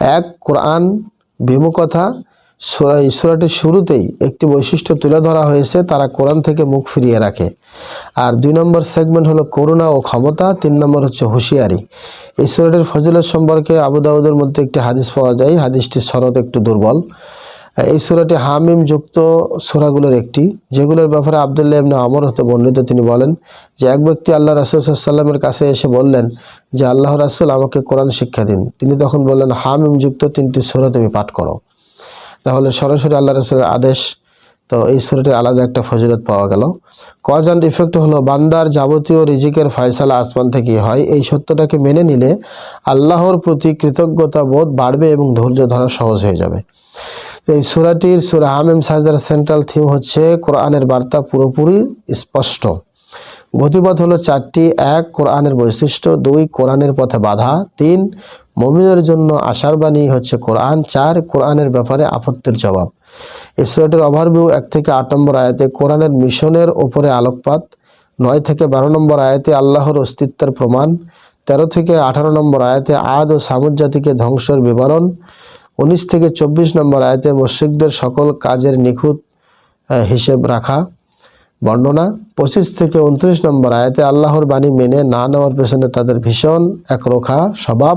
এক কোরআন বিমুখতা ঈশ্বরাটির এই শুরুতেই একটি বৈশিষ্ট্য তুলে ধরা হয়েছে, তারা কোরআন থেকে মুখ ফিরিয়ে রাখে। আর দুই নম্বর সেগমেন্ট হলো করুণা ও ক্ষমতা, তিন নম্বর হচ্ছে হুঁশিয়ারি। এই সুরাটির সম্পর্কে আবুদাউদের মধ্যে একটি হাদিস পাওয়া যায়, হাদিসটির শরৎ একটু দুর্বল। এই সূরাটি হামিম যুক্ত সূরাগুলোর একটি, যেগুলোর ব্যাপারে আবদুল্লাহ ইবনে আমর হতে বর্ণিত। তিনি বলেন যে এক ব্যক্তি আল্লাহ রাসূল সাল্লামের কাছে এসে বললেন যে, আল্লাহ রাসুল আমাকে কোরআন শিক্ষা দিন। তিনি তখন বললেন, হামিম যুক্ত তিনটি সূরা তুমি পাঠ করো। তাহলে সরাসরি আল্লাহ রসুলের আদেশ, তো এই সুরাটির আলাদা একটা ফজিলত পাওয়া গেল। কজ অ্যান্ড ইফেক্ট হলো, বান্দার যাবতীয় রিজিকের ফয়সালা আসমান থেকেই হয়। এই সত্যটাকে মেনে নিলে আল্লাহর প্রতি কৃতজ্ঞতা বোধ বাড়বে এবং ধৈর্য ধরা সহজ হয়ে যাবে। এই সুরাটির সুরা হামিম সাজদার সেন্ট্রাল থিম হচ্ছে কোরআনের বার্তা পুরোপুরি স্পষ্ট। গতিপথ হলো চারটি, এক, কোরআনের বৈশিষ্ট্য, দুই, কোরআনের পথে বাধা, তিন, মমিনের জন্য আশার বাণী হচ্ছে কোরআন, চার, কোরআনের ব্যাপারে আপত্তির জবাব। এই সুরাটির ওভারভিউ এক থেকে আট নম্বর আয়াতে কোরআনের মিশনের ওপরে আলোকপাত, নয় থেকে বারো নম্বর আয়াতে আল্লাহর অস্তিত্বের প্রমাণ, তেরো থেকে আঠারো নম্বর আয়াতে আদ ও সামুদ জাতিকে ধ্বংসের বিবরণ উনিশ থেকে চব্বিশ নম্বর আয়তে মুশ্রিকদের সকল কাজের নিখুঁত হিসেব রাখা বর্ণনা। পঁচিশ থেকে উনত্রিশ নম্বর আয়াতে আল্লাহর বাণী মেনে না নেওয়ার পেছনে তাদের ভীষণ একরোখা স্বভাব।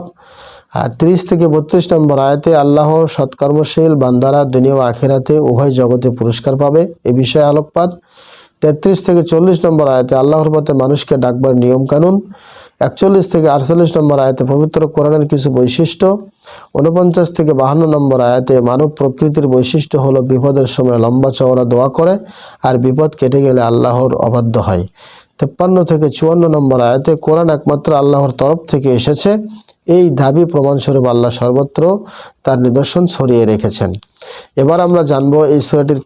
আর তিরিশ থেকে বত্রিশ নম্বর আয়াতে আল্লাহ সৎকর্মশীল বান্দারা দুনিয়া ও আখেরাতে উভয় জগতে পুরস্কার পাবে। এ বিষয়ে আলোকপাত। তেত্রিশ থেকে চল্লিশ নম্বর আয়াতে আল্লাহর পথে মানুষকে ডাকবার নিয়ম কানুন একচল্লিশ থেকে আটচল্লিশ নম্বর আয়াতে পবিত্র কোরআনের কিছু বৈশিষ্ট্য উনপঞ্চাশ থেকে বাহান্ন নম্বর আয়াতে মানব প্রকৃতির বৈশিষ্ট্য হলো বিপদের সময় লম্বা চওড়া দোয়া করে আর বিপদ কেটে গেলে আল্লাহর অবাধ্য হয়। তেপ্পান্ন থেকে চুয়ান্ন নম্বর আয়াতে কোরআন একমাত্র আল্লাহর তরফ থেকে এসেছে। এই দাবি প্রমাণস্বরূপ আল্লাহ সর্বত্র তার নিদর্শন ছড়িয়ে রেখেছেন। এবার আমরা জানব এই সুরাটির